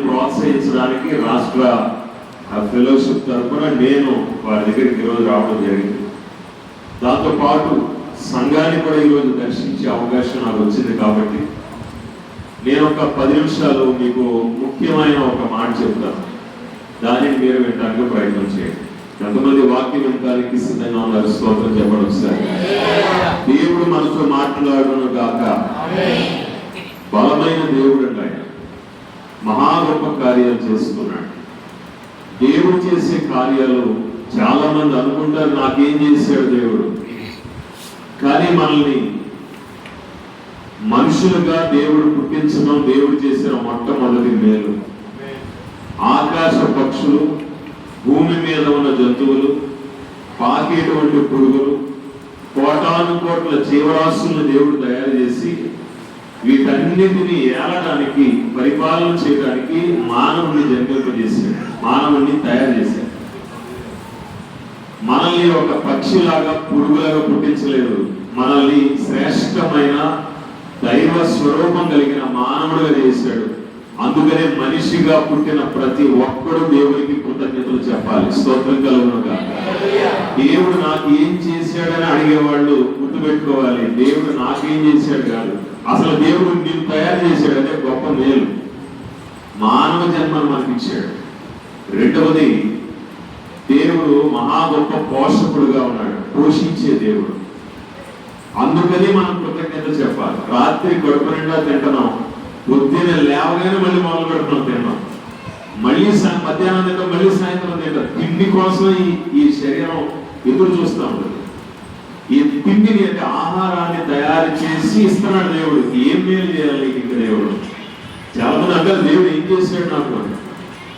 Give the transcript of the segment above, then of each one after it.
ప్రోత్సహించడానికి రాష్ట్ర ఫెలోషిప్ తరఫున నేను వారి దగ్గరికి ఈరోజు రావడం జరిగింది. దాంతో పాటు సంఘాన్ని కూడా ఈరోజు దర్శించే అవకాశం నాకు వచ్చింది కాబట్టి నేను ఒక పది నిమిషాలు మీకు ముఖ్యమైన ఒక మాట చెప్తాను. దానిని మీరు వినడానికి ప్రయత్నం చేయండి. ఎంతమంది వాక్యం వినడానికి సిద్ధంగా ఉన్నారు? స్తోత్రం చెప్పడం ఒకసారి. దేవుడు మనతో మాట్లాడును గాక. బలమైన దేవుడు ఆయన. మహా గొప్ప కార్యాలు చేస్తున్నాడు. దేవుడు చేసే కార్యాలు చాలా మంది అనుకుంటారు నాకేం చేశాడు దేవుడు? కానీ మనల్ని మనుషులుగా దేవుడు పుట్టించడం దేవుడు చేసిన మొట్టమొదటి మేలు. ఆకాశ పక్షులు భూమి మీద ఉన్న జంతువులు పాకేటువంటి పురుగులు కోటాను కోట్ల జీవరాశులను దేవుడు తయారు చేసి వీటన్నిటిని ఏలడానికి పరిపాలన చేయడానికి మానవుని జన్మింపజేశాడు మానవుని తయారు చేశాడు. మనల్ని ఒక పక్షిలాగా పురుగులాగా పుట్టించలేదు. మనల్ని శ్రేష్టమైన దైవ స్వరూపం కలిగిన మానవుడిగా చేశాడు. అందుకనే మనిషిగా పుట్టిన ప్రతి ఒక్కడు దేవునికి కృతజ్ఞ చెప్పాలి. స్తోత్రం కలుగునుగా దేవుడు నాకు ఏం చేశాడని అడిగేవాళ్ళు గుర్తుపెట్టుకోవాలి. దేవుడు నాకేం చేశాడు కాదు. అసలు దేవుడు నేను తయారు చేశాడు అంటే గొప్ప మేలు. మానవ జన్మను మనకి ఇచ్చాడు. రెండవది దేవుడు మహా గొప్ప పోషకుడుగా ఉన్నాడు. పోషించే దేవుడు. అందుకని మనం కృతజ్ఞత చెప్పాలి. రాత్రి కడుపు నిండా తింటున్నాం. పొద్దున్న లేవగానే మళ్ళీ మొదలు పెడుతున్నాం తిన్నాం మళ్ళీ మధ్యాహ్నం తింటాం మళ్ళీ సాయంత్రం పిండి కోసం ఈ ఈ శరీరం ఎదురు చూస్తూ ఉంటుంది. ఈ తిండిని అంటే ఆహారాన్ని తయారు చేసి ఇస్తున్నాడు దేవుడు. ఏం మేలు చేయాలి ఇంక దేవుడు? చాలా మంది అంటారు దేవుడు ఏం చేశాడు నాకు?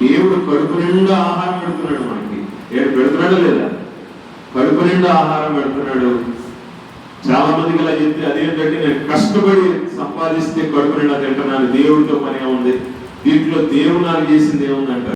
దేవుడు కడుపు నిండా ఆహారం పెడుతున్నాడు మనకి. ఏడు పెడుతున్నాడు లేదా? కడుపు నిండా ఆహారం పెడుతున్నాడు. చాలా మందికి ఇలా చెప్తే అదేంటంటే నేను కష్టపడి సంపాదిస్తే కడుపు నిండా తింటున్నాను. దేవుడితో పని ఉంది. దీంట్లో దేవుడు నాకు చేసింది ఏముందంటారు?